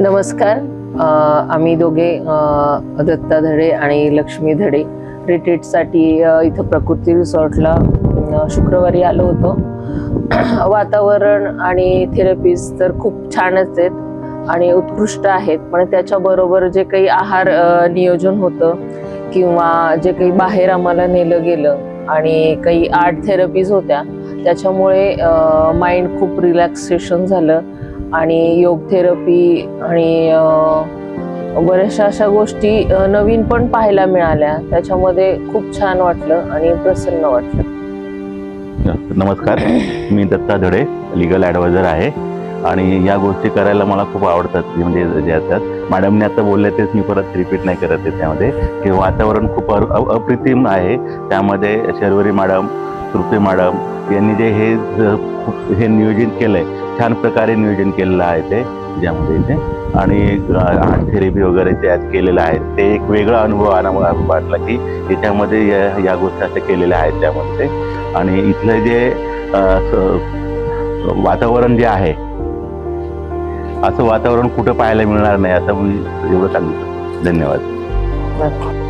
नमस्कार. आम्ही दोघे दत्ता धडे आणि लक्ष्मी धडे रिट्रीटसाठी इथं प्रकृती रिसॉर्टला शुक्रवारी आलो होतो. वातावरण आणि थेरपीज तर खूप छानच आहेत आणि उत्कृष्ट आहेत पण त्याच्याबरोबर जे काही आहार नियोजन होतं किंवा जे काही बाहेर आम्हाला नेलं गेलं आणि काही आर्ट थेरपीज होत्या त्याच्यामुळे माइंड खूप रिलॅक्सेशन झालं. आणि योग थेरपी आणि बऱ्याचशा अशा गोष्टी नवीन पण पाहायला मिळाल्या. त्याच्यामध्ये खूप छान वाटलं आणि प्रसन्न वाटलं. नमस्कार. मी दत्ता धडे लिगल ॲडवायझर आहे. आणि या गोष्टी करायला मला खूप आवडतात म्हणजे जे असतात. मॅडमने आता बोलले तेच मी परत रिपीट नाही करत आहे त्यामध्ये. की वातावरण खूप अप्रतिम आहे. त्यामध्ये शर्वरी मॅडम तृप्ती मॅडम यांनी जे हे खूप हे नियोजन केलं आहे छान प्रकारे नियोजन केलेलं आहे ते ज्यामध्ये इथे. आणि आर्ट थेरपी वगैरे त्यात केलेलं आहे ते एक वेगळा अनुभव आम्हाला वाटला की याच्यामध्ये या या गोष्टी अशा केलेल्या आहेत त्यामध्ये आणि इथलं जे वातावरण जे आहे असं वातावरण कुठं पाहायला मिळणार नाही असं मी एवढं सांगितलं धन्यवाद. नक्की.